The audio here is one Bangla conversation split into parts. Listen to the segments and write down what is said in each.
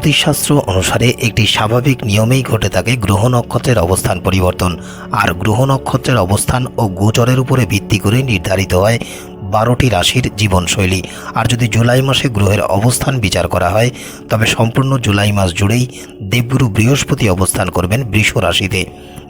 জ্যোতিষশাস্ত্র অনুসারে একটি স্বাভাবিক নিয়মেই ঘটে থাকে গ্রহ নক্ষত্রের অবস্থান পরিবর্তন। আর গ্রহ নক্ষত্রের অবস্থান ও গোচরের উপরে ভিত্তি করে নির্ধারিত হয় বারোটি রাশির জীবনশৈলী। আর যদি জুলাই মাসে গ্রহের অবস্থান বিচার করা হয়, তবে সম্পূর্ণ জুলাই মাস জুড়েই দেবগুরু বৃহস্পতি অবস্থান করবেন বৃষ রাশিতে।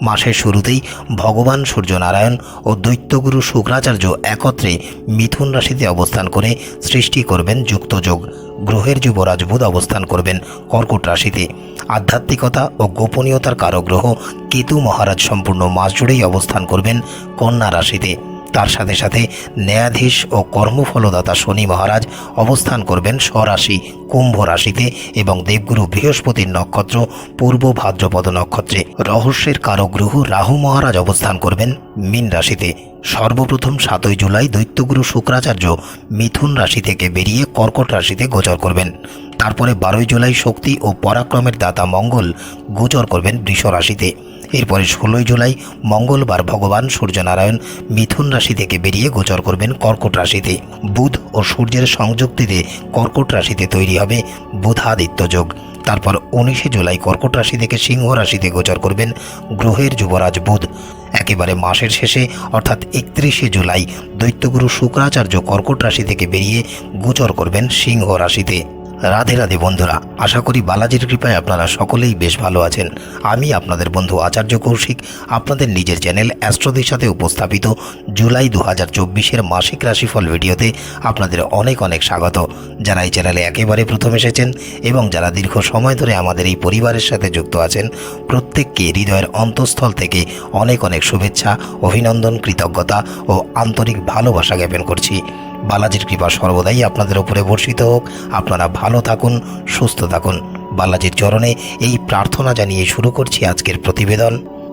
মাসের শুরুতেই ভগবান সূর্যনারায়ণ ও দৈত্যগুরু শুক্রাচার্য একত্রে মিথুন রাশিতে অবস্থান করে সৃষ্টি করবেন যুক্তযোগ। গ্রহের যুবরাজ বুধ অবস্থান করবেন কর্কট রাশিতে। আধ্যাত্মিকতা ও গোপনীয়তার কারগ্রহ কেতু মহারাজ সম্পূর্ণ মাস জুড়েই অবস্থান করবেন কন্যা রাশিতে। তার সাথে সাথে ন্যায়াধীশ ও কর্মফলদাতা শনি মহারাজ অবস্থান করবেন স্বরাশি কুম্ভ রাশিতে এবং দেবগুরু বৃহস্পতির নক্ষত্র পূর্ব ভাদ্রপদ নক্ষত্রে। রহস্যের কারক গ্রহ রাহু মহারাজ অবস্থান করবেন মীন রাশিতে। সর্বপ্রথম সাতই জুলাই দৈত্যগুরু শুক্রাচার্য মিথুন রাশি থেকে বেরিয়ে কর্কট রাশিতে গোচর করবেন। তারপরে বারোই জুলাই শক্তি ও পরাক্রমের দাতা মঙ্গল গোচর করবেন বৃষ রাশিতে। এরপরে ষোলোই জুলাই মঙ্গলবার ভগবান সূর্যনারায়ণ মিথুন রাশি থেকে বেরিয়ে গোচর করবেন কর্কট রাশিতে। বুধ ও সূর্যের সংযুক্তিতে কর্কট রাশিতে তৈরি হবে বুধাদিত্য যোগ। তারপর উনিশে জুলাই কর্কট রাশি থেকে সিংহ রাশিতে গোচর করবেন গ্রহের যুবরাজ বুধ। একেবারে মাসের শেষে, অর্থাৎ একত্রিশে জুলাই, দৈত্যগুরু শুক্রাচার্য কর্কট রাশি থেকে বেরিয়ে গোচর করবেন সিংহ রাশিতে। রাধে রাধে বন্ধুরা, আশা করি বালাজির কৃপায় আপনারা সকলেই বেশ ভালো আছেন। আমি আপনাদের বন্ধু আচার্য কৌশিক, আপনাদের নিজের চ্যানেল অ্যাস্ট্রোদের সাথে উপস্থাপিত জুলাই দু হাজার চব্বিশের মাসিক রাশিফল ভিডিওতে আপনাদের অনেক অনেক স্বাগত। যারা এই চ্যানেলে একেবারে প্রথম এসেছেন এবং যারা দীর্ঘ সময় ধরে আমাদের এই পরিবারের সাথে যুক্ত আছেন, প্রত্যেককে হৃদয়ের অন্তঃস্থল থেকে অনেক অনেক শুভেচ্ছা, অভিনন্দন, কৃতজ্ঞতা ও আন্তরিক ভালোবাসা জ্ঞাপন করছি। বালাজির কৃপা সর্বদাই আপনাদের উপরে বর্ষিত হোক। আপনারা ভালো থাকুন, সুস্থ থাকুন। বালাজির চরণে এই প্রার্থনা জানিয়ে শুরু করছি আজকের প্রতিবেদন।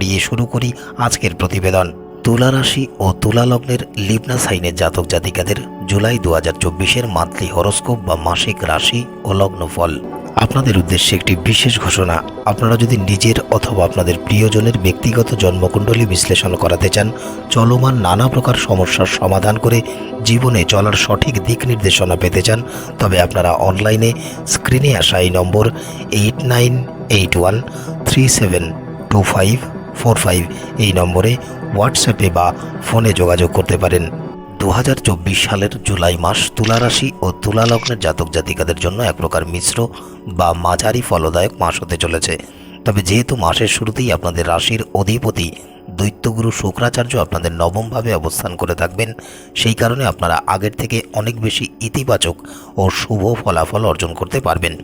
বাড়িয়ে শুরু করি আজকের প্রতিবেদন। তুলা রাশি ও তুলা লগ্নের লিবনা সাইনের জাতক জাতিকাদের জুলাই দু হাজার চব্বিশের মান্থলি হরস্কোপ বা মাসিক রাশি ও লগ্নফল আপনাদের উদ্দেশ্যে একটি বিশেষ ঘোষণা, আপনারা যদি নিজের অথবা আপনাদের প্রিয়জনের ব্যক্তিগত জন্মকুণ্ডলী বিশ্লেষণ করাতে চান, চলমান নানা প্রকার সমস্যার সমাধান করে জীবনে চলার সঠিক দিক নির্দেশনা পেতে চান, তবে আপনারা অনলাইনে স্ক্রিনে আসা এই number eight nine eight one three seven two five four five এই নম্বরে হোয়াটসঅ্যাপে বা ফোনে যোগাযোগ করতে পারেন। দু হাজার চব্বিশ সালের জুলাই মাস তুলা রাশি ও তুলা লগ্নের জাতক জাতিকাদের জন্য এক প্রকার মিশ্র বা মাঝারি ফলদায়ক মাস হতে চলেছে। তবে যেহেতু মাসের শুরুতেই আপনাদের রাশির অধিপতি দৈত্যগুরু শুক্রাচার্য আপনাদের নবমভাবে অবস্থান করে থাকবেন, সেই কারণে আপনারা আগের থেকে অনেক বেশি ইতিবাচক ও শুভ ফলাফল অর্জন করতে পারবেন।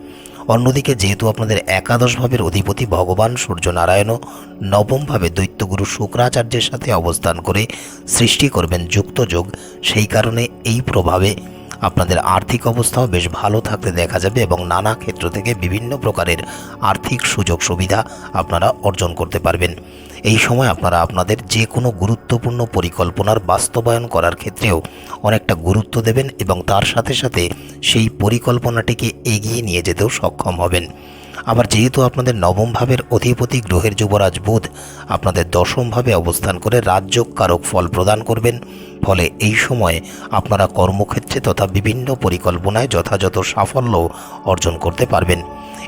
অন্যদিকে যেহেতু আপনাদের একাদশ ভাবের অধিপতি ভগবান সূর্যনারায়ণও নবমভাবে দৈত্যগুরু শুক্রাচার্যের সাথে অবস্থান করে সৃষ্টি করবেন যুক্ত যোগ, সেই কারণে এই প্রভাবে আপনাদের আর্থিক অবস্থাও বেশ ভালো থাকতে দেখা যাবে এবং নানা ক্ষেত্র থেকে বিভিন্ন প্রকারের আর্থিক সুযোগ সুবিধা আপনারা অর্জন করতে পারবেন। এই সময় আপনারা আপনাদের যে কোনো গুরুত্বপূর্ণ পরিকল্পনার বাস্তবায়ন করার ক্ষেত্রেও অনেকটা গুরুত্ব দেবেন এবং তার সাথে সাথে সেই পরিকল্পনাটিকে এগিয়ে নিয়ে যেতেও সক্ষম হবেন। আবার যেহেতু আপনাদের নবম ভাবের অধিপতি গ্রহের যুবরাজ বুধ আপনাদের দশম ভাবে অবস্থান করে রাজ্য কারক ফল প্রদান করবেন। ফলে এই সময়ে আপনারা কর্মক্ষেত্রে তথা বিভিন্ন পরিকল্পনায় যথাযথ সাফল্য অর্জন করতে পারবেন।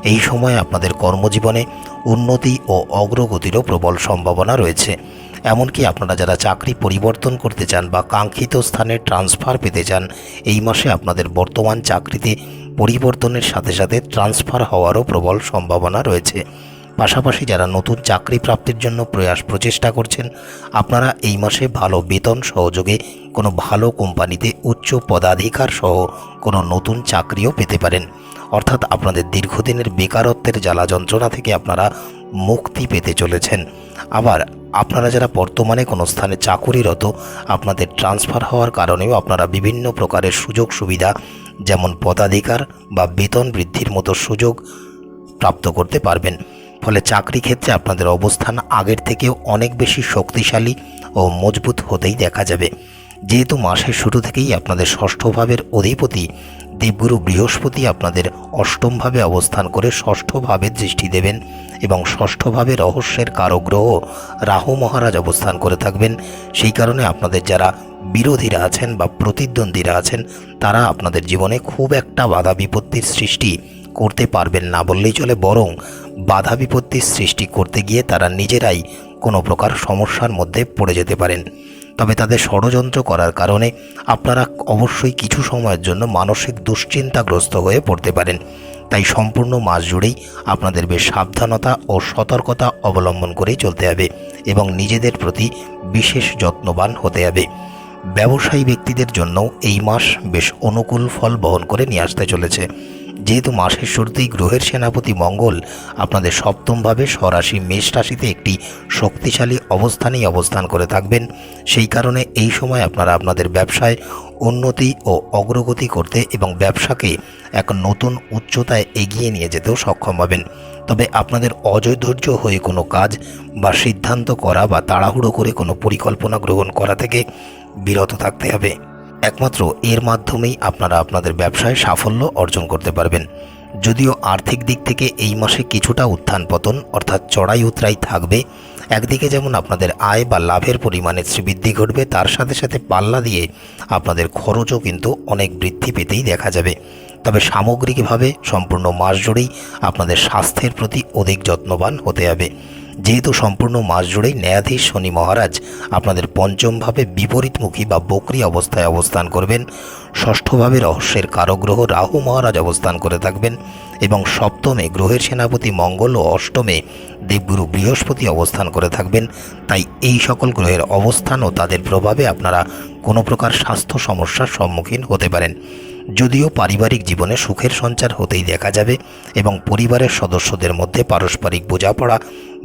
এই সময়ে আপনাদের কর্মজীবনে উন্নতি ও অগ্রগতিরও প্রবল সম্ভাবনা রয়েছে। এমনকি আপনারা যারা চাকরি পরিবর্তন করতে চান বা কাঙ্ক্ষিত স্থানে ট্রান্সফার পেতে চান, এই মাসে আপনাদের বর্তমান চাকরিতে পরিবর্তনের সাথে সাথে ট্রান্সফার হওয়ারও প্রবল সম্ভাবনা রয়েছে। পাশাপাশি যারা নতুন চাকরি প্রাপ্তির জন্য প্রয়াস প্রচেষ্টা করছেন, আপনারা এই মাসে ভালো বেতন সহযোগে কোনো ভালো কোম্পানিতে উচ্চ পদাধিকার সহ কোনো নতুন চাকরিও পেতে পারেন। অর্থাৎ আপনাদের দীর্ঘদিনের বেকারত্বের জ্বালা যন্ত্রণা থেকে আপনারা মুক্তি পেতে চলেছেন। আবার আপনারা যারা বর্তমানে কোনো স্থানে চাকুরিরত, আপনাদের ট্রান্সফার হওয়ার কারণেও আপনারা বিভিন্ন প্রকারের সুযোগ সুবিধা, যেমন পদাধিকার বা বেতন বৃদ্ধির মতো সুযোগ প্রাপ্ত করতে পারবেন। ফলে চাকরি ক্ষেত্রে আপনাদের অবস্থান আগের থেকেও অনেক বেশি শক্তিশালী ও মজবুত হতেই দেখা যাবে। যেহেতু মাসের শুরু থেকেই আপনাদের ষষ্ঠ ভাবের অধিপতি দেবগুরু বৃহস্পতি আপনাদের অষ্টমভাবে অবস্থান করে ষষ্ঠভাবে দৃষ্টি দেবেন এবং ষষ্ঠভাবে রহস্যের কারক গ্রহ রাহু মহারাজ অবস্থান করে থাকবেন। সেই কারণে আপনাদের যারা বিরোধীরা আছেন বা প্রতিদ্বন্দ্বীরা আছেন, তারা আপনাদের জীবনে খুব একটা বাধা বিপত্তির সৃষ্টি করতে পারবেন না বললেই চলে, বরং বাধা বিপত্তির সৃষ্টি করতে গিয়ে তারা নিজেরাই কোনো প্রকার সমস্যার মধ্যে পড়ে যেতে পারেন। তবে তাদের ষড়যন্ত্র করার কারণে আপনারা অবশ্যই কিছু সময়ের জন্য মানসিক দুশ্চিন্তাগ্রস্ত হয়ে পড়তে পারেন। তাই সম্পূর্ণ মাস জুড়েই আপনাদের বেশ সাবধানতা ও সতর্কতা অবলম্বন করেই চলতে হবে এবং নিজেদের প্রতি বিশেষ যত্নবান হতে হবে। ব্যবসায়ী ব্যক্তিদের জন্য এই মাস বেশ অনুকূল ফল বহন করে নিয়ে আসতে চলেছে। যেহেতু মাসের শুরুতেই গ্রহের সেনাপতি মঙ্গল আপনাদের সপ্তমভাবে স্বরাশি মেষ রাশিতে একটি শক্তিশালী অবস্থানেই অবস্থান করে থাকবেন। সেই কারণে এই সময় আপনারা আপনাদের ব্যবসায় উন্নতি ও অগ্রগতি করতে এবং ব্যবসাকে এক নতুন উচ্চতায় এগিয়ে নিয়ে যেতেও সক্ষম হবেন। তবে আপনাদের অজৈধৈর্য হয়ে কোনো কাজ বা সিদ্ধান্ত করা বা তাড়াহুড়ো করে কোনো পরিকল্পনা গ্রহণ করা থেকে বিরত থাকতে হবে। একমাত্র এর মাধ্যমেই আপনারা আপনাদের ব্যবসায় সাফল্য অর্জন করতে পারবেন। যদিও আর্থিক দিক থেকে এই মাসে কিছুটা উত্থান পতন অর্থাৎ চড়াই উতরাই থাকবে, একদিকে যেমন আপনাদের আয় বা লাভের পরিমাণে বৃদ্ধি ঘটবে, তার সাথে সাথে পাল্লা দিয়ে আপনাদের খরচও কিন্তু অনেক বৃদ্ধি পেতেই দেখা যাবে। তবে সামগ্রিকভাবে সম্পূর্ণ মাস জুড়েই আপনাদের স্বাস্থ্যের প্রতি অধিক যত্নবান হতে হবে। যেহেতু সম্পূর্ণ মাস জুড়েই ন্যায়াধীশ শনি মহারাজ আপনাদের পঞ্চমভাবে বিপরীতমুখী বা বকরি অবস্থায় অবস্থান করবেন, ষষ্ঠভাবে রহস্যের কারগ্রহ রাহু মহারাজ অবস্থান করে থাকবেন এবং সপ্তমে গ্রহের সেনাপতি মঙ্গল ও অষ্টমে দেবগুরু বৃহস্পতি অবস্থান করে থাকবেন। তাই এই সকল গ্রহের অবস্থান ও তাদের প্রভাবে আপনারা কোনো প্রকার স্বাস্থ্য সমস্যার সম্মুখীন হতে পারেন। যদিও পারিবারিক জীবনে সুখের সঞ্চার হতেই দেখা যাবে এবং পরিবারের সদস্যদের মধ্যে পারস্পরিক বোঝাপড়া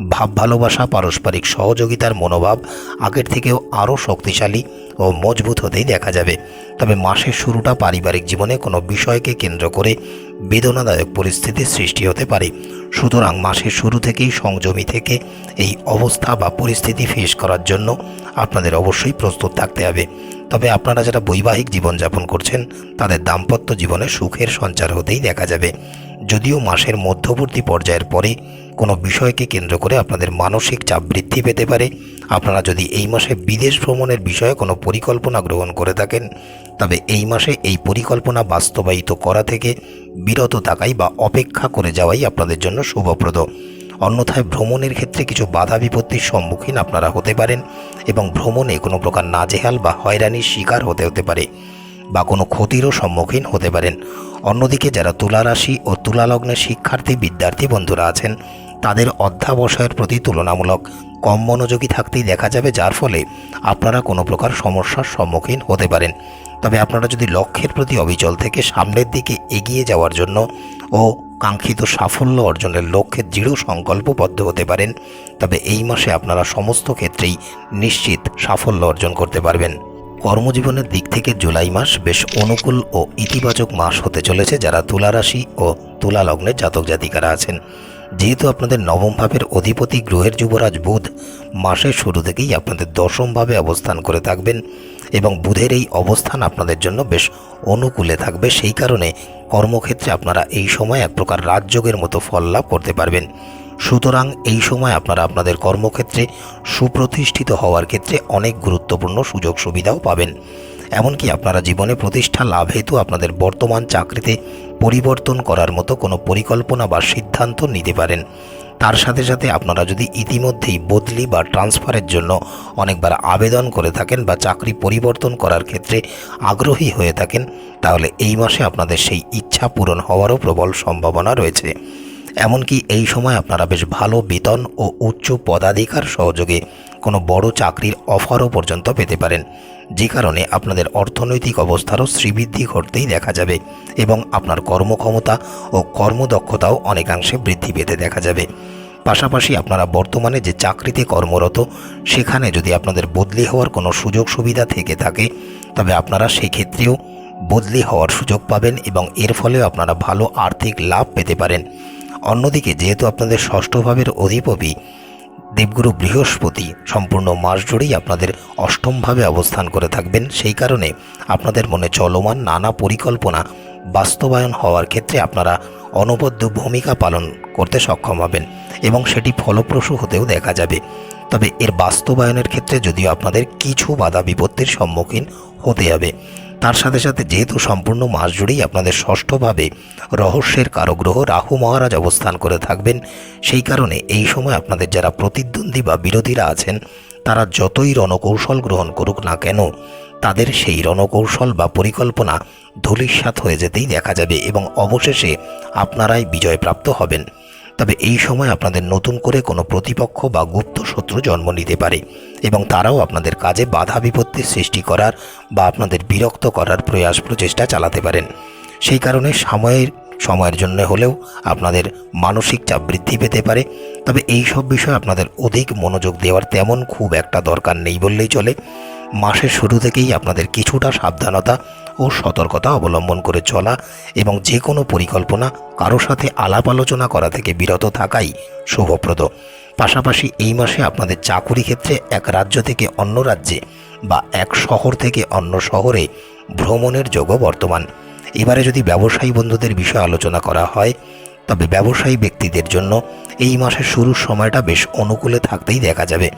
ভাব ভালোবাসা, পারস্পরিক সহযোগিতার মনোভাব আগের থেকেও আরও শক্তিশালী ও মজবুত হতেই দেখা যাবে। তবে মাসের শুরুটা পারিবারিক জীবনে কোনো বিষয়কে কেন্দ্র করে বেদনাদায়ক পরিস্থিতির সৃষ্টি হতে পারে। সুতরাং মাসের শুরু থেকেই সংযমী থেকে এই অবস্থা বা পরিস্থিতি ফেস করার জন্য আপনাদের অবশ্যই প্রস্তুত থাকতে হবে। তবে আপনারা যারা বৈবাহিক জীবনযাপন করছেন, তাদের দাম্পত্য জীবনে সুখের সঞ্চার হতেই দেখা যাবে। যদিও মাসের মধ্যবর্তী পর্যায়ের পরে কোনো বিষয়কে কেন্দ্র করে আপনাদের মানসিক চাপ বৃদ্ধি পেতে পারে। আপনারা যদি এই মাসে বিদেশ ভ্রমণের বিষয়ে কোনো পরিকল্পনা গ্রহণ করে থাকেন, তবে এই মাসে এই পরিকল্পনা বাস্তবায়িত করা থেকে বিরত থাকাই বা অপেক্ষা করে যাওয়াই আপনাদের জন্য শুভপ্রদ। অন্যথায় ভ্রমণের ক্ষেত্রে কিছু বাধা বিপত্তির সম্মুখীন আপনারা হতে পারেন এবং ভ্রমণে কোনো প্রকার নাজেহাল বা হয়রানির শিকার হতে হতে পারে বা কোনো ক্ষতিরও সম্মুখীন হতে পারেন। অন্যদিকে যারা তুলা রাশি ও তুলা লগ্নের শিক্ষার্থী, বিদ্যার্থী বন্ধুরা আছেন, তাদের অধ্যাবসায়ের প্রতি তুলনামূলক কম মনোযোগী থাকতেই দেখা যাবে, যার ফলে আপনারা কোনো প্রকার সমস্যার সম্মুখীন হতে পারেন। তবে আপনারা যদি লক্ষ্যের প্রতি অবিচল থেকে সামনের দিকে এগিয়ে যাওয়ার জন্য ও কাঙ্ক্ষিত সাফল্য অর্জনের লক্ষ্যে দৃঢ় সংকল্পবদ্ধ হতে পারেন, তবে এই মাসে আপনারা সমস্ত ক্ষেত্রেই নিশ্চিত সাফল্য অর্জন করতে পারবেন। কর্মজীবনের দিক থেকে জুলাই মাস বেশ অনুকূল ও ইতিবাচক মাস হতে চলেছে যারা তুলা রাশি ও তুলা লগ্নের জাতক জাতিকারা আছেন। যেহেতু আপনাদের নবম ভাবের অধিপতি গ্রহের যুবরাজ বুধ, মাসের শুরু থেকেই আপনাদের দশমভাবে অবস্থান করে থাকবেন। এবং বুধের এই অবস্থান আপনাদের জন্য বেশ অনুকূলে থাকবে। সেই কারণে কর্মক্ষেত্রে আপনারা এই সময় এক প্রকার রাজযোগের মতো ফল লাভ করতে পারবেন। সুতরাং এই সময় আপনারা আপনাদের কর্মক্ষেত্রে সুপ্রতিষ্ঠিত হওয়ার ক্ষেত্রে অনেক গুরুত্বপূর্ণ সুযোগ সুবিধাও পাবেন। এমনকি আপনারা জীবনে প্রতিষ্ঠা লাভ হেতু আপনাদের বর্তমান চাকরিতে পরিবর্তন করার মতো কোনো পরিকল্পনা বা সিদ্ধান্ত নিতে পারেন। তার সাথে সাথে আপনারা যদি ইতিমধ্যেই বদলি বা ট্রান্সফারের জন্য অনেকবার আবেদন করে থাকেন বা চাকরি পরিবর্তন করার ক্ষেত্রে আগ্রহী হয়ে থাকেন, তাহলে এই মাসে আপনাদের সেই ইচ্ছা পূরণ হওয়ারও প্রবল সম্ভাবনা রয়েছে। এমনকি এই সময় আপনারা বেশ ভালো বেতন ও উচ্চ পদাধিকার সহযোগে কোনো বড় চাকরির অফারও পর্যন্ত পেতে পারেন। যে কারণে আপনাদের অর্থনৈতিক অবস্থারও শ্রীবৃদ্ধি ঘটতেই দেখা যাবে এবং আপনার কর্মক্ষমতা ও কর্মদক্ষতাও অনেকাংশে বৃদ্ধি পেতে দেখা যাবে। পাশাপাশি আপনারা বর্তমানে যে চাকরিতে কর্মরত, সেখানে যদি আপনাদের বদলি হওয়ার কোনো সুযোগ সুবিধা থেকে থাকে, তবে আপনারা সেই ক্ষেত্রেও বদলি হওয়ার সুযোগ পাবেন এবং এর ফলেও আপনারা ভালো আর্থিক লাভ পেতে পারেন। অন্যদিকে, যেহেতু আপনাদের ষষ্ঠ ভাবের অধিপতি দেবগুরু বৃহস্পতি সম্পূর্ণ মাস জুড়েই আপনাদের অষ্টমভাবে অবস্থান করে থাকবেন। সেই কারণে আপনাদের মনে চলমান নানা পরিকল্পনা বাস্তবায়ন হওয়ার ক্ষেত্রে আপনারা অনবদ্য ভূমিকা পালন করতে সক্ষম হবেন এবং সেটি ফলপ্রসূ হতেও দেখা যাবে। তবে এর বাস্তবায়নের ক্ষেত্রে যদিও আপনাদের কিছু বাধা বিপত্তির সম্মুখীন হতে হবে। তার সাথে সাথে যেহেতু সম্পূর্ণ মাস জুড়েই আপনাদের ষষ্ঠভাবে রহস্যের কারগ্রহ রাহু মহারাজ অবস্থান করে থাকবেন, সেই কারণে এই সময় আপনাদের যারা প্রতিদ্বন্দ্বী বা বিরোধীরা আছেন, তারা যতই রণকৌশল গ্রহণ করুক না কেন, তাদের সেই রণকৌশল বা পরিকল্পনা ধূলিসাৎ হয়ে যেতেই দেখা যাবে এবং অবশেষে আপনারাই বিজয়প্রাপ্ত হবেন। তবে এই সময় আপনাদের নতুন করে কোনো প্রতিপক্ষ বা গুপ্ত শত্রু জন্ম নিতে পারে এবং তারাও আপনাদের কাজে বাধা বিপত্তির সৃষ্টি করার বা আপনাদের বিরক্ত করার প্রয়াস প্রচেষ্টা চালাতে পারেন। সেই কারণে সময়ের সময়ের জন্য হলেও আপনাদের মানসিক চাপ বৃদ্ধি পেতে পারে। তবে এই সব বিষয়ে আপনাদের অধিক মনোযোগ দেওয়ার তেমন খুব একটা দরকার নেই বললেই চলে। মাসের শুরু থেকেই আপনাদের কিছুটা সাবধানতা ও সতর্কতা অবলম্বন করে চলা এবং যে কোনো পরিকল্পনা কারও সাথে আলাপ আলোচনা করা থেকে বিরত থাকাই শুভপ্রদ। পাশাপাশি এই মাসে আপনাদের চাকুরি ক্ষেত্রে এক রাজ্য থেকে অন্য রাজ্যে বা এক শহর থেকে অন্য শহরে ভ্রমণের যোগও বর্তমান। এবারে যদি ব্যবসায়ী বন্ধুদের বিষয়ে আলোচনা করা হয়, তবে ব্যবসায়ী ব্যক্তিদের জন্য এই মাসের শুরুর সময়টা বেশ অনুকূলে থাকতেই দেখা যাবে।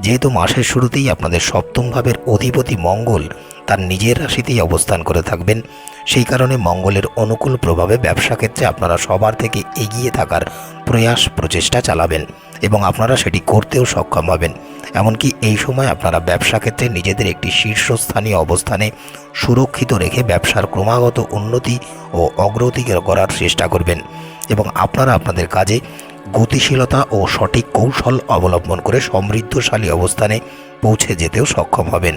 যেহেতু মাসের শুরুতেই আপনাদের সপ্তম ভাবের অধিপতি মঙ্গল তার নিজের রাশিতেই অবস্থান করে থাকবেন। সেই কারণে মঙ্গলের অনুকূল প্রভাবে ব্যবসা ক্ষেত্রে আপনারা সবার থেকে এগিয়ে থাকার প্রয়াস, প্রচেষ্টা চালাবেন এবং আপনারা সেটি করতেও সক্ষম হবেন। এমনকি এই সময় আপনারা ব্যবসা ক্ষেত্রে নিজেদের একটি শীর্ষস্থানীয় অবস্থানে সুরক্ষিত রেখে ব্যবসার ক্রমাগত উন্নতি ও অগ্রগতি করার চেষ্টা করবেন এবং আপনারা আপনাদের কাজে গতিশীলতা ও সঠিক কৌশল অবলম্বন করে সমৃদ্ধশালী অবস্থানে পৌঁছে যেতেও সক্ষম হবেন।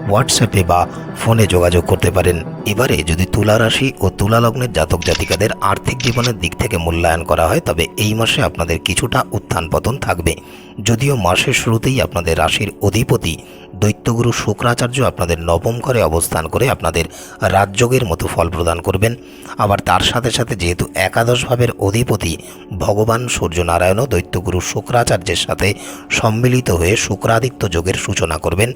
হোয়াটসঅ্যাপে বা ফোনে যোগাযোগ করতে পারেন। এবারে যদি তুলা রাশি ও তুলা লগ্নের জাতক জাতিকাদের আর্থিক জীবনের দিক থেকে মূল্যায়ন করা হয়, তবে এই মাসে আপনাদের কিছুটা উত্থান পতন থাকবে। যদিও মাসের শুরুতেই আপনাদের রাশির অধিপতি দৈত্যগুরু শুক্রাচার্য আপনাদের নবম ঘরে অবস্থান করে আপনাদের রাজযোগের মতো ফল প্রদান করবেন। আবার তার সাথে সাথে যেহেতু একাদশ ভাবের অধিপতি ভগবান সূর্যনারায়ণও দৈত্যগুরু শুক্রাচার্যের সাথে সম্মিলিত হয়ে শুক্রাদিত্য যোগের সূচনা করবেন।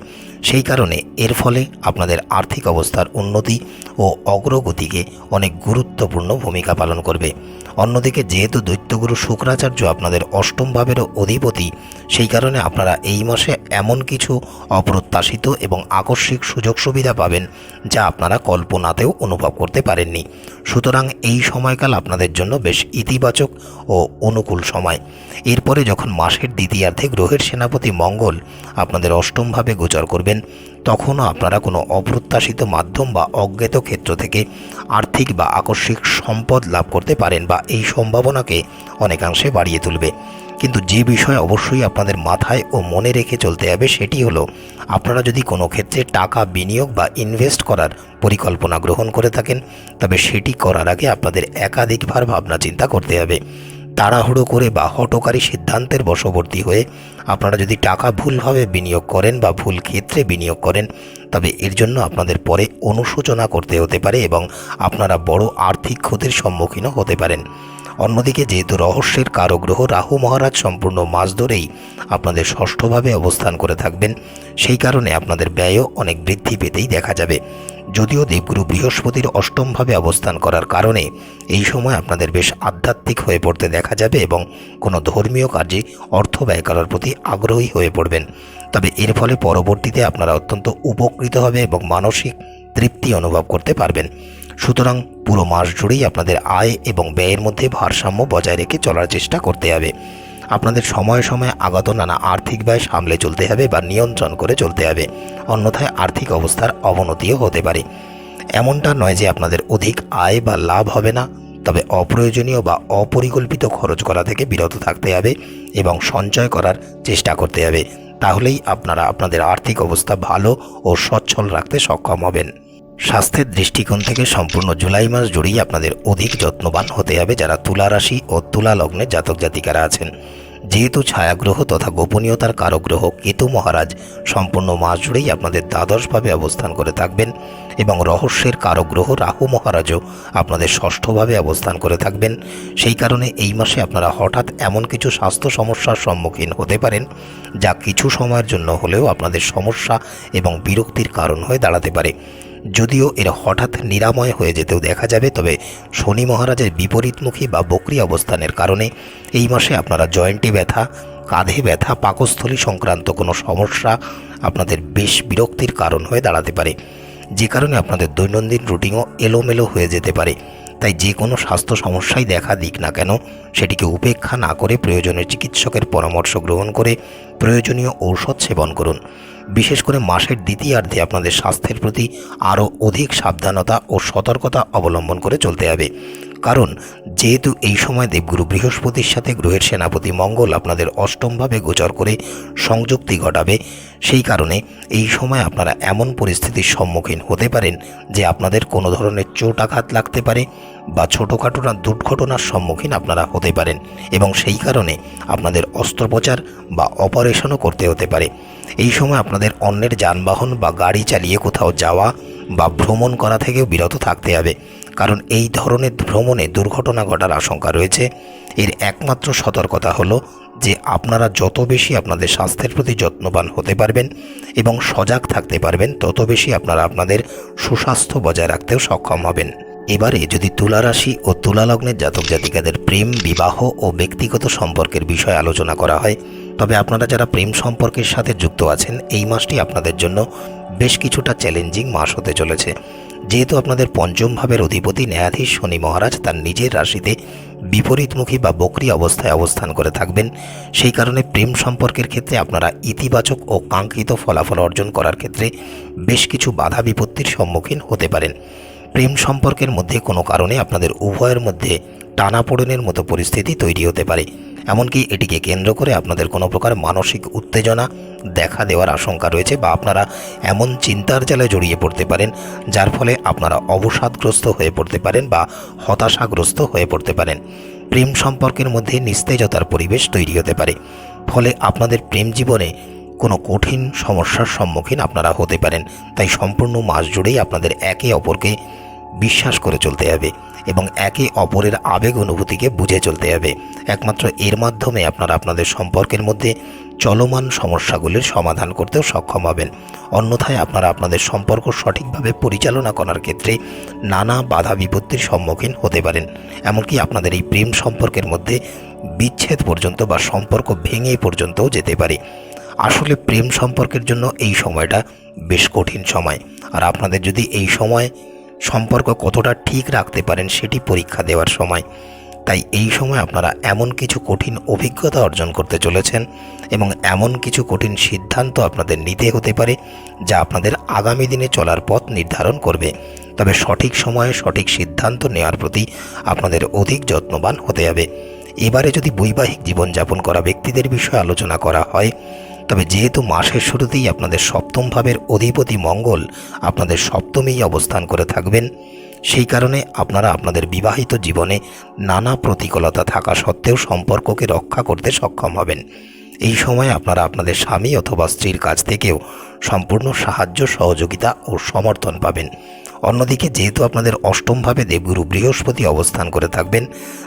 সেই কারণে এর ফলে আপনাদের আর্থিক অবস্থার উন্নতি ও অগ্রগতিকে অনেক গুরুত্বপূর্ণ ভূমিকা পালন করবে। অন্যদিকে যেহেতু দৈত্যগুরু শুক্রাচার্য আপনাদের অষ্টম ভাবেরও অধিপতি, সেই কারণে আপনারা এই মাসে এমন কিছু অপ্রত্যাশিত এবং আকস্মিক সুযোগ সুবিধা পাবেন যা আপনারা কল্পনাতেও অনুভব করতে পারেননি। সুতরাং এই সময়কাল আপনাদের জন্য বেশ ইতিবাচক ও অনুকূল সময়। এরপরে যখন মাসের দ্বিতীয়ার্ধে গ্রহের সেনাপতি মঙ্গল আপনাদের অষ্টমভাবে গোচর করবেন তখনও আপনারা কোনো অপ্রত্যাশিত মাধ্যম বা অজ্ঞাত ক্ষেত্র থেকে আর্থিক বা আকস্মিক সম্পদ লাভ করতে পারেন বা এই সম্ভাবনাকে অনেকাংশে বাড়িয়ে তুলবে। কিন্তু যে বিষয় অবশ্যই আপনাদের মাথায় ও মনে রেখে চলতে হবে সেটি হলো, আপনারা যদি কোনো ক্ষেত্রে টাকা বিনিয়োগ বা ইনভেস্ট করার পরিকল্পনা গ্রহণ করে থাকেন, তবে সেটি করার আগে আপনাদের একাধিকবার ভাবনা চিন্তা করতে হবে। তাড়াহুড়ো করে বা হটকারী সিদ্ধান্তের বশবর্তী হয়ে আপনারা যদি টাকা ভুলভাবে বিনিয়োগ করেন বা ভুল ক্ষেত্রে বিনিয়োগ করেন, তবে এর জন্য আপনাদের পরে অনুশোচনা করতে হতে পারে এবং আপনারা বড় আর্থিক ক্ষতির সম্মুখীনও হতে পারেন। অন্যদিকে যেহেতু রহস্যের কারগ্রহ, রাহু মহারাজ সম্পূর্ণ মাস ধরেই আপনাদের ষষ্ঠভাবে অবস্থান করে থাকবেন। সেই কারণে আপনাদের ব্যয়ও অনেক বৃদ্ধি পেতেই দেখা যাবে। যদিও দেবগুরু বৃহস্পতির অষ্টমভাবে অবস্থান করার কারণে এই সময় আপনাদের বেশ আধ্যাত্মিক হয়ে পড়তে দেখা যাবে এবং কোনো ধর্মীয় কাজে অর্থ ব্যয় করার প্রতি আগ্রহী হয়ে পড়বেন। তবে এর ফলে পরবর্তীতে আপনারা অত্যন্ত উপকৃত হবে এবং মানসিক তৃপ্তি অনুভব করতে পারবেন। সুতরাং পুরো মাস জুড়েই আপনাদের আয় এবং ব্যয়ের মধ্যে ভারসাম্য বজায় রেখে চলার চেষ্টা করতে হবে। আপনাদের সময়ে সময়ে আগত নানা আর্থিক ব্যয় সামলে চলতে হবে বা নিয়ন্ত্রণ করে চলতে হবে। অন্যথায় আর্থিক অবস্থার অবনতিও হতে পারে। এমনটা নয় যে আপনাদের অধিক আয় বা লাভ হবে না, তবে অপ্রয়োজনীয় বা অপরিকল্পিত খরচ করা থেকে বিরত থাকতে হবে এবং সঞ্চয় করার চেষ্টা করতে হবে। তাহলেই আপনারা আপনাদের আর্থিক অবস্থা ভালো ও সচ্ছল রাখতে সক্ষম হবেন। স্বাস্থ্যের দৃষ্টিকোণ থেকে সম্পূর্ণ জুলাই মাস জুড়েই আপনাদের অধিক যত্নবান হতে হবে যারা তুলা রাশি ও তুলা লগ্নে জাতক জাতিকারা আছেন। যেহেতু ছায়াগ্রহ তথা গোপনীয়তার কারগ্রহ কেতু মহারাজ সম্পূর্ণ মাস জুড়েই আপনাদের দ্বাদশভাবে অবস্থান করে থাকবেন এবং রহস্যের কারগ্রহ রাহু মহারাজও আপনাদের ষষ্ঠভাবে অবস্থান করে থাকবেন। সেই কারণে এই মাসে আপনারা হঠাৎ এমন কিছু স্বাস্থ্য সমস্যার সম্মুখীন হতে পারেন যা কিছু সময়ের জন্য হলেও আপনাদের সমস্যা এবং বিরক্তির কারণ হয়ে দাঁড়াতে পারে। যদিও এর হঠাৎ নিরাময় হয়ে যেতেও দেখা যাবে, তবে শনি মহারাজের বিপরীতমুখী বা বক্রি অবস্থানের কারণে এই মাসে আপনারা জয়েন্টে ব্যথা, কাঁধে ব্যথা, পাকস্থলী সংক্রান্ত কোনো সমস্যা আপনাদের বেশ বিরক্তির কারণ হয়ে দাঁড়াতে পারে। যে কারণে আপনাদের দৈনন্দিন রুটিনও এলোমেলো হয়ে যেতে পারে। তাই যে কোনো স্বাস্থ্য সমস্যাই দেখা দিক না কেন, সেটিকে উপেক্ষা না করে প্রয়োজনীয় চিকিৎসকের পরামর্শ গ্রহণ করে প্রয়োজনীয় ঔষধ সেবন করুন। বিশেষ করে মাসের দ্বিতীয়ার্ধে আপনাদের স্বাস্থ্যের প্রতি আরও অধিক সাবধানতা ও সতর্কতা অবলম্বন করে চলতে হবে। কারণ, যেহেতু এই সময় দেবগুরু বৃহস্পতির সাথে গ্রহের সেনাপতি মঙ্গল আপনাদের অষ্টমভাবে গোচর করে সংযুক্তি ঘটাবে, সেই কারণে এই সময় আপনারা এমন পরিস্থিতির সম্মুখীন হতে পারেন যে আপনাদের কোনো ধরনের চোট আঘাত লাগতে পারে বা ছোটোখাটো না দুর্ঘটনার সম্মুখীন আপনারা হতে পারেন এবং সেই কারণে আপনাদের অস্ত্রোপচার বা অপারেশনও করতে হতে পারে। এই সময় আপনাদের অন্যের যানবাহন বা গাড়ি চালিয়ে কোথাও যাওয়া বা ভ্রমণ করা থেকেও বিরত থাকতে হবে। কারণ এই ধরনের ভ্রমণে দুর্ঘটনা ঘটার আশঙ্কা রয়েছে। এর একমাত্র সতর্কতা হলো যে আপনারা যত বেশি আপনাদের স্বাস্থ্যের প্রতি যত্নবান হতে পারবেন এবং সজাগ থাকতে পারবেন, তত বেশি আপনারা আপনাদের সুস্বাস্থ্য বজায় রাখতেও সক্ষম হবেন। এবারে যদি তুলা রাশি ও তুলা লগ্নের জাতক জাতিকাদের প্রেম, বিবাহ ও ব্যক্তিগত সম্পর্কের বিষয়ে আলোচনা করা হয়, তবে আপনারা যারা প্রেম সম্পর্কের সাথে যুক্ত আছেন, এই মাসটি আপনাদের জন্য বেশ কিছুটা চ্যালেঞ্জিং মাস হতে চলেছে। যেহেতু আপনাদের পঞ্চম ভাবের অধিপতি ন্যায়াধীশ শনি মহারাজ তার নিজের রাশিতে বিপরীতমুখী বা বকরি অবস্থায় অবস্থান করে থাকবেন, সেই কারণে প্রেম সম্পর্কের ক্ষেত্রে আপনারা ইতিবাচক ও কাঙ্ক্ষিত ফলাফল অর্জন করার ক্ষেত্রে বেশ কিছু বাধা বিপত্তির সম্মুখীন হতে পারেন। প্রেম সম্পর্কের মধ্যে কোনো কারণে আপনাদের উভয়ের মধ্যে টানাপোড়েনের মতো পরিস্থিতি তৈরি হতে পারে। এমনকি এটিকে কেন্দ্র করে আপনাদের কোনো প্রকার মানসিক উত্তেজনা, দেখা দেওয়ার আশঙ্কা রয়েছে বা আপনারা এমন চিন্তার জালে জড়িয়ে পড়তে পারেন, যার ফলে আপনারা অবসাদগ্রস্ত হয়ে পড়তে পারেন বা হতাশাগ্রস্ত হয়ে পড়তে পারেন। প্রেম সম্পর্কের মধ্যে নিস্তেজতার পরিবেশ তৈরি হতে পারে। ফলে আপনাদের প্রেম জীবনে কোনো কঠিন সমস্যার সম্মুখীন আপনারা হতে পারেন। তাই সম্পূর্ণ মাস জুড়েই আপনাদের একে অপরকে বিশ্বাস করে চলতে হবে এবং একে অপরের আবেগ অনুভূতিকে বুঝে চলতে হবে। একমাত্র এর মাধ্যমে আপনারা আপনাদের সম্পর্কের মধ্যে চলমান সমস্যাগুলির সমাধান করতেও সক্ষম হবেন। অন্যথায় আপনারা আপনাদের সম্পর্ক সঠিকভাবে পরিচালনা করার ক্ষেত্রে নানা বাধা বিপত্তির সম্মুখীন হতে পারেন। এমনকি আপনাদের এই প্রেম সম্পর্কের মধ্যে বিচ্ছেদ পর্যন্ত বা সম্পর্ক ভেঙে পর্যন্তও যেতে পারে। আসলে প্রেম সম্পর্কের জন্য এই সময়টা বেশ কঠিন সময়। আর আপনাদের যদি এই সময় সম্পর্ক কতটা ঠিক রাখতে পারেন সেটি পরীক্ষা দেওয়ার সময়। তাই এই সময় আপনারা এমন কিছু কঠিন অভিজ্ঞতা অর্জন করতে চলেছেন এবং এমন কিছু কঠিন সিদ্ধান্ত আপনাদের নিতে হতে পারে যা আপনাদের আগামী দিনে চলার পথ নির্ধারণ করবে। তবে সঠিক সময়ে সঠিক সিদ্ধান্ত নেওয়ার প্রতি আপনাদের অধিক যত্নবান হতে হবে। এবারে যদি বৈবাহিক জীবনযাপন করা ব্যক্তিদের বিষয়ে আলোচনা করা হয় তবে যেহেতু মাসের শুরুতেই আপনাদের সপ্তম ভাবের অধিপতি মঙ্গল আপনাদের সপ্তমেই অবস্থান করে থাকবেন, সেই কারণে আপনারা আপনাদের বিবাহিত জীবনে নানা প্রতিকূলতা থাকা সত্ত্বেও সম্পর্ককে রক্ষা করতে সক্ষম হবেন। এই সময় আপনারা আপনাদের স্বামী অথবা স্ত্রীর কাছ থেকেও সম্পূর্ণ সাহায্য, সহযোগিতা ও সমর্থন পাবেন। অন্যদিকে, যেহেতু আপনাদের অষ্টমভাবে দেবগুরু বৃহস্পতি অবস্থান করে থাকবেন,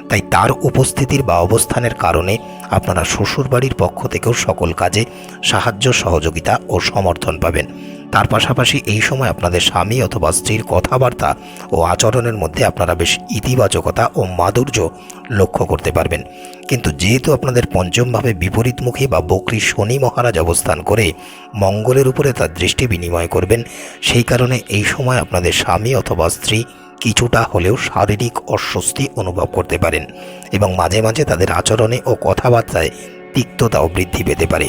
তাই তার উপস্থিতির বা অবস্থানের কারণে আপনারা শ্বশুরবাড়ির পক্ষ থেকেও সকল কাজে সাহায্য, সহযোগিতা ও সমর্থন পাবেন। তার পাশাপাশি এই সময় আপনাদের স্বামী অথবা স্ত্রীর কথাবার্তা ও আচরণের মধ্যে আপনারা বেশ ইতিবাচকতা ও মাধুর্য লক্ষ্য করতে পারবেন। কিন্তু যেহেতু আপনাদের পঞ্চমভাবে বিপরীতমুখী বা বকরি শনি মহারাজ অবস্থান করে মঙ্গলের উপরে তার দৃষ্টি বিনিময় করবেন, সেই কারণে এই সময় আপনাদের স্বামী অথবা স্ত্রী কিছুটা হলেও শারীরিক অস্বস্তি অনুভব করতে পারেন এবং মাঝে মাঝে তাদের আচরণে ও কথাবার্তায় তিক্ততাও বৃদ্ধি পেতে পারে।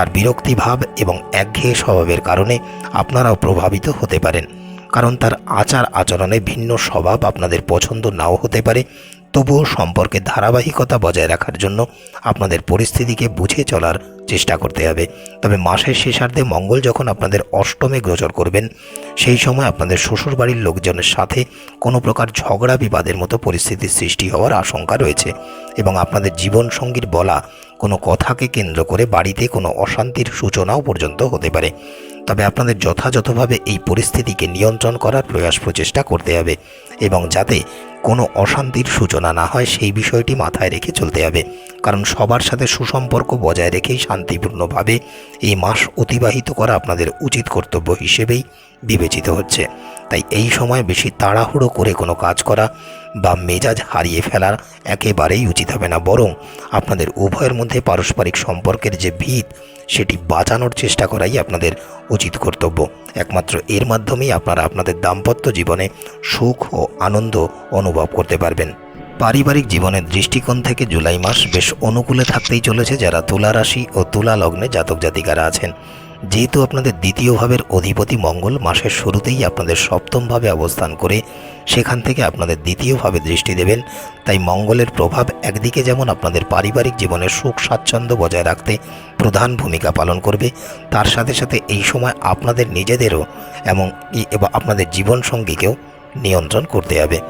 তার বিরক্তিভাব এবং একঘেয়ে স্বভাবের কারণে আপনারাও প্রভাবিত হতে পারেন। কারণ তার আচার আচরণে ভিন্ন স্বভাব আপনাদের পছন্দ নাও হতে পারে। তবুও সম্পর্কে ধারাবাহিকতা বজায় রাখার জন্য আপনাদের পরিস্থিতিকে বুঝে চলার চেষ্টা করতে হবে। তবে মাসের শেষার্ধে মঙ্গল যখন আপনাদের অষ্টমে গোচর করবেন, সেই সময় আপনাদের শ্বশুরবাড়ির লোকজনের সাথে কোনো প্রকার ঝগড়া বিবাদের মতো পরিস্থিতির সৃষ্টি হওয়ার আশঙ্কা রয়েছে এবং আপনাদের জীবনসঙ্গীর বলা কোনো কথাকে কেন্দ্র করে বাড়িতে কোনো অশান্তির সূচনাও পর্যন্ত হতে পারে। তবে আপনাদের যথাযথভাবে এই পরিস্থিতিকে নিয়ন্ত্রণ করার প্রয়াস প্রচেষ্টা করতে হবে এবং যাতে কোনো অশান্তির সূচনা না হয়, সেই বিষয়টি মাথায় রেখে চলতে হবে। কারণ সবার সাথে সুসম্পর্ক বজায় রেখেই শান্তিপূর্ণভাবে এই মাস অতিবাহিত করা আপনাদের উচিত কর্তব্য হিসেবেই বিবেচিত হচ্ছে। তাই এই সময় বেশি তাড়াহুড়ো করে কোনো কাজ করা বা মেজাজ হারিয়ে ফেলার একেবারেই উচিত হবে না। বরং আপনাদের উভয়ের মধ্যে পারস্পরিক সম্পর্কের যে ভিত, সেটি বাঁচানোর চেষ্টা করাই আপনাদের উচিত কর্তব্য। একমাত্র এর মাধ্যমেই আপনারা আপনাদের দাম্পত্য জীবনে সুখ ও আনন্দ অনুভব করতে পারবেন। পারিবারিক জীবনের দৃষ্টিকোণ থেকে জুলাই মাস বেশ অনুকূলে থাকতেই চলেছে যারা তুলা রাশি ও তুলা লগ্নে জাতক জাতিকারা আছেন। যেহেতু আপনাদের দ্বিতীয় ভাবের অধিপতি মঙ্গল মাসের শুরুতেই আপনাদের সপ্তমভাবে অবস্থান করে সেখান থেকে আপনাদের দ্বিতীয়ভাবে দৃষ্টি দেবেন। তাই মঙ্গলের প্রভাব একদিকে যেমন আপনাদের পারিবারিক জীবনের সুখ স্বাচ্ছন্দ্য বজায় রাখতে প্রধান ভূমিকা পালন করবে, তার সাথে সাথে এই সময় আপনাদের নিজেদেরও এবং আপনাদের জীবনসঙ্গীকেও নিয়ন্ত্রণ করতে হবে।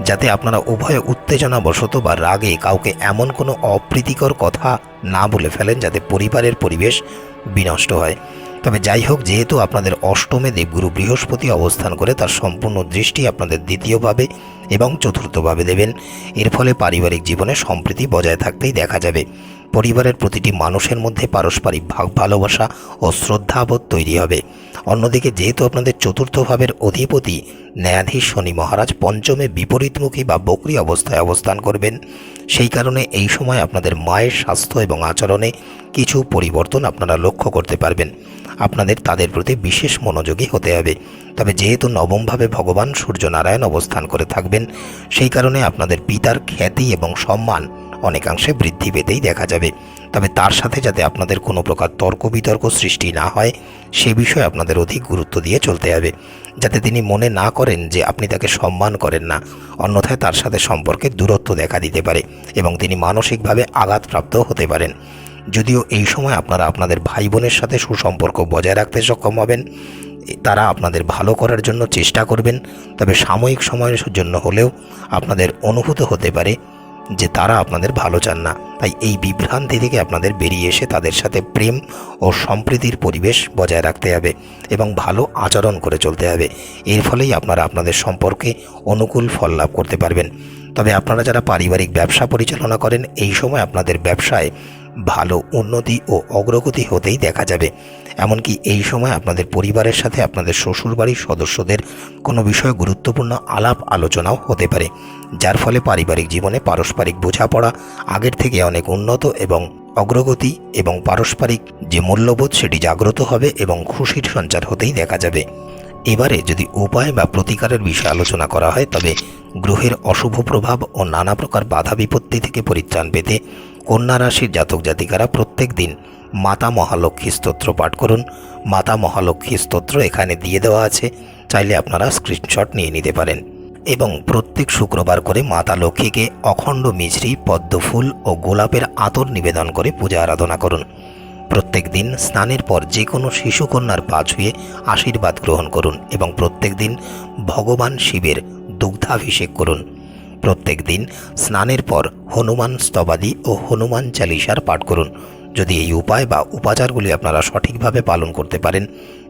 যাতে আপনারা উভয়ে উত্তেজনাবশত বা রাগে কাউকে এমন কোনো অপ্রীতিকর কথা না বলে ফেলেন যাতে পরিবারের পরিবেশ বিনষ্ট হয়। তবে যাই হোক, যেহেতু আপনাদের অষ্টমে দেবগুরু বৃহস্পতি অবস্থান করে, তার সম্পূর্ণ দৃষ্টি আপনাদের দ্বিতীয়ভাবে এবং চতুর্থভাবে দেবেন। এর ফলে পারিবারিক জীবনে সম্প্রীতি বজায় থাকতেই দেখা যাবে। পরিবারের প্রতিটি মানুষের মধ্যে পারস্পরিক ভাগ ভালোবাসা ও শ্রদ্ধাবোধ তৈরি হবে। অন্যদিকে যেহেতু আপনাদের চতুর্থ ভাবের অধিপতি ন্যায়াধীশ শনি মহারাজ পঞ্চমে বিপরীতমুখী বা বকরি অবস্থায় অবস্থান করবেন, সেই কারণে এই সময় আপনাদের মায়ের স্বাস্থ্য এবং আচরণে কিছু পরিবর্তন আপনারা লক্ষ্য করতে পারবেন। আপনাদের তাদের প্রতি বিশেষ মনোযোগী হতে হবে। তবে যেহেতু নবমভাবে ভগবান সূর্যনারায়ণ অবস্থান করে থাকবেন, সেই কারণে আপনাদের পিতার খ্যাতি এবং সম্মান অনেকাংশে বৃদ্ধি পেতেই দেখা যাবে। তবে তার সাথে যাতে আপনাদের কোনো প্রকার তর্ক বিতর্ক সৃষ্টি না হয়, সে বিষয়ে আপনাদের অধিক গুরুত্ব দিয়ে চলতে হবে। যাতে তিনি মনে না করেন যে আপনি তাকে সম্মান করেন না, অন্যথায় তার সাথে সম্পর্কে দূরত্ব দেখা দিতে পারে এবং তিনি মানসিকভাবে আঘাতপ্রাপ্ত হতে পারেন। যদিও এই সময় আপনারা আপনাদের ভাই বোনের সাথে সুসম্পর্ক বজায় রাখতে সক্ষম হবেন, তারা আপনাদের ভালো করার জন্য চেষ্টা করবেন, তবে সাময়িক সময়ের জন্য হলেও আপনাদের অনুভূত হতে পারে যে তারা আপনাদের ভালো চান না। তাই এই বিভ্রান্তি থেকে আপনাদের বেরিয়ে এসে তাদের সাথে প্রেম ও সম্প্রীতির পরিবেশ বজায় রাখতে হবে এবং ভালো আচরণ করে চলতে হবে। এর ফলেই আপনারা আপনাদের সম্পর্কে অনুকূল ফল লাভ করতে পারবেন। তবে আপনারা যারা পারিবারিক ব্যবসা পরিচালনা করেন, এই সময় আপনাদের ব্যবসায় ভালো উন্নতি ও অগ্রগতি হতেই দেখা যাবে। এমনকি এই সময় আপনাদের পরিবারের সাথে আপনাদের শ্বশুরবাড়ির সদস্যদের কোনো বিষয়ে গুরুত্বপূর্ণ আলাপ আলোচনাও হতে পারে, যার ফলে পারিবারিক জীবনে পারস্পরিক বোঝাপড়া আগের থেকে অনেক উন্নত এবং অগ্রগতি এবং পারস্পরিক যে মূল্যবোধ সেটি জাগ্রত হবে এবং খুশির সঞ্চার হতেই দেখা যাবে। এবারে যদি উপায় বা প্রতিকারের বিষয়ে আলোচনা করা হয়, তবে গ্রহের অশুভ প্রভাব ও নানা প্রকার বাধা বিপত্তি থেকে পরিত্রাণ পেতে কন্যা রাশির জাতক জাতিকারা প্রত্যেক দিন মাতা মহালক্ষ্মী স্তোত্র পাঠ করুন। মাতা মহালক্ষ্মী স্তোত্র এখানে দিয়ে দেওয়া আছে। চাইলে আপনারা স্ক্রিনশট নিয়ে নিতে পারেন। এবং প্রত্যেক শুক্রবার করে মাতা লক্ষ্মীকে অখণ্ড মিছরি, পদ্মফুল ও গোলাপের আতর নিবেদন করে পূজা আরাধনা করুন। প্রত্যেক দিন স্নানের পর যে কোনো শিশুকন্যার পা ছুঁয়ে আশীর্বাদ গ্রহণ করুন এবং প্রত্যেক দিন ভগবান শিবের দুগ্ধাভিষেক করুন। প্রত্যেক দিন স্নানের পর হনুমান স্তবাদি ও হনুমান চালিসার পাঠ করুন। যদি এই উপায় বা উপাচারগুলি আপনারা সঠিকভাবে পালন করতে পারেন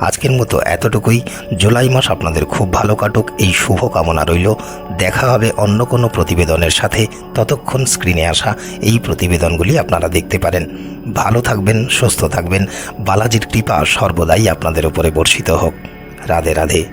আজকের মতো এতটুকুই। জুলাই মাস আপনাদের খুব ভালো কাটুক, এই শুভ কামনা রইল। দেখা হবে অন্য কোনো প্রতিবেদনের সাথে। ততক্ষণ স্ক্রিনে আসা এই প্রতিবেদনগুলি আপনারা দেখতে পারেন। ভালো থাকবেন, সুস্থ থাকবেন। বালাজির কৃপা সর্বদাই আপনাদের উপরে বর্ষিত হোক। রাধে রাধে।